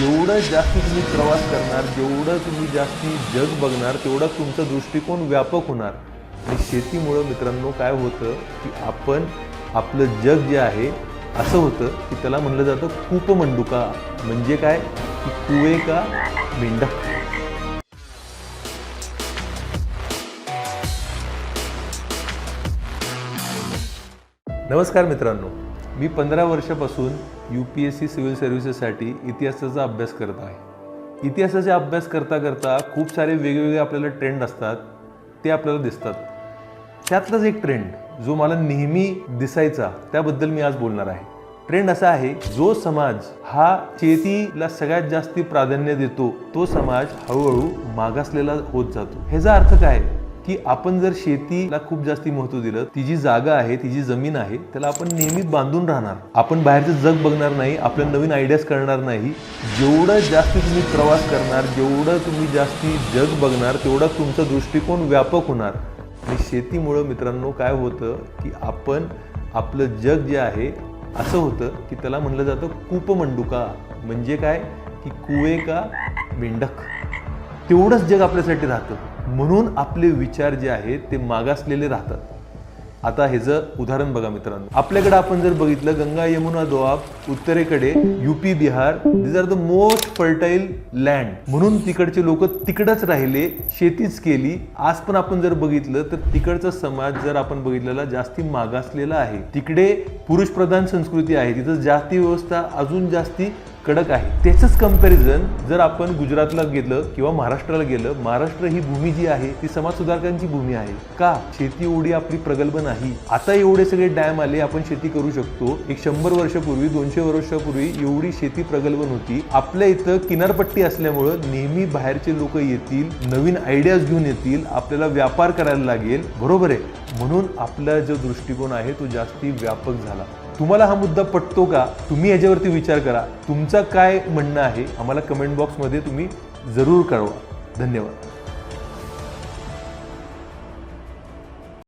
जेवढं जास्त तुम्ही प्रवास करणार जेवढं तुम्ही जास्ती जग बघणार तेवढा तुमचा दृष्टिकोन व्यापक होणार. आणि शेतीमुळं मित्रांनो काय होतं की आपण आपलं जग जे आहे असं होतं की त्याला म्हणलं जातं कूपमंडुका. म्हणजे काय? की कुवे का मेंढा. नमस्कार मित्रांनो. मी पंधरा वर्षापासून U P S C civil सर्व्हिसेससाठी इतिहासाचा अभ्यास करत आहे. इतिहासाचा अभ्यास करता करता खूप सारे वेगवेगळे आपल्याला ट्रेंड असतात ते आपल्याला दिसतात. त्यातलाच एक ट्रेंड जो मला नेहमी दिसायचा त्याबद्दल मी आज बोलणार आहे. ट्रेंड असा आहे जो समाज हा शेतीला सगळ्यात जास्ती प्राधान्य देतो तो समाज हळूहळू मागासलेला होत जातो. ह्याचा अर्थ काय? की आपण जर शेतीला खूप जास्ती महत्त्व दिलं ती जी जागा आहे ती जी जमीन आहे त्याला आपण नेहमी बांधून राहणार. आपण बाहेरचं जग बघणार नाही आपल्या नवीन आयडियाज करणार नाही. जेवढं जास्ती तुम्ही प्रवास करणार जेवढं तुम्ही जास्ती जग बघणार तेवढा तुमचा दृष्टिकोन व्यापक होणार. आणि शेतीमुळं मित्रांनो काय होतं की आपण आपलं जग जे आहे असं होतं की त्याला म्हणलं जातं कूपमंडुका. म्हणजे काय? की कुवे का मेंढक. तेवढंच जग आपल्यासाठी राहतं. म्हणून आपले विचार जे आहेत ते मागासलेले राहतात. आता ह्याचं उदाहरण बघा मित्रांनो. आपल्याकडे आपण जर बघितलं गंगा यमुना दोआब उत्तरेकडे UP Bihar these are the most fertile land म्हणून तिकडचे लोक तिकडच राहिले शेतीच केली. आज पण आपण जर बघितलं तर तिकडचा समाज जर आपण बघितलेला जास्ती मागासलेला आहे. तिकडे पुरुष प्रधान संस्कृती आहे. तिथं जाती व्यवस्था अजून जास्ती कडक आहे. त्याचंच कंपॅरिझन जर आपण गुजरातला गेलं किंवा महाराष्ट्राला गेलं महाराष्ट्र ही भूमी जी आहे ती समाज सुधारकांची भूमी आहे. का? शेती एवढी आपली प्रगल्भ नाही. आता एवढे सगळे डॅम आले आपण शेती करू शकतो. एक शंभर वर्षापूर्वी दोनशे वर्षापूर्वी एवढी शेती प्रगल्भ नव्हती. आपल्या इथं किनारपट्टी असल्यामुळं नेहमी बाहेरचे लोक येतील नवीन आयडियाज घेऊन येतील आपल्याला व्यापार करायला लागेल. बरोबर आहे. म्हणून आपला जो दृष्टिकोन आहे तो जास्ती व्यापक झाला. तुम्हाला हा मुद्दा पटतो का? तुम्ही याच्यावरती विचार करा. तुमचं काय म्हणणं आहे? आम्हाला कमेंट बॉक्समध्ये तुम्ही जरूर कळवा. धन्यवाद.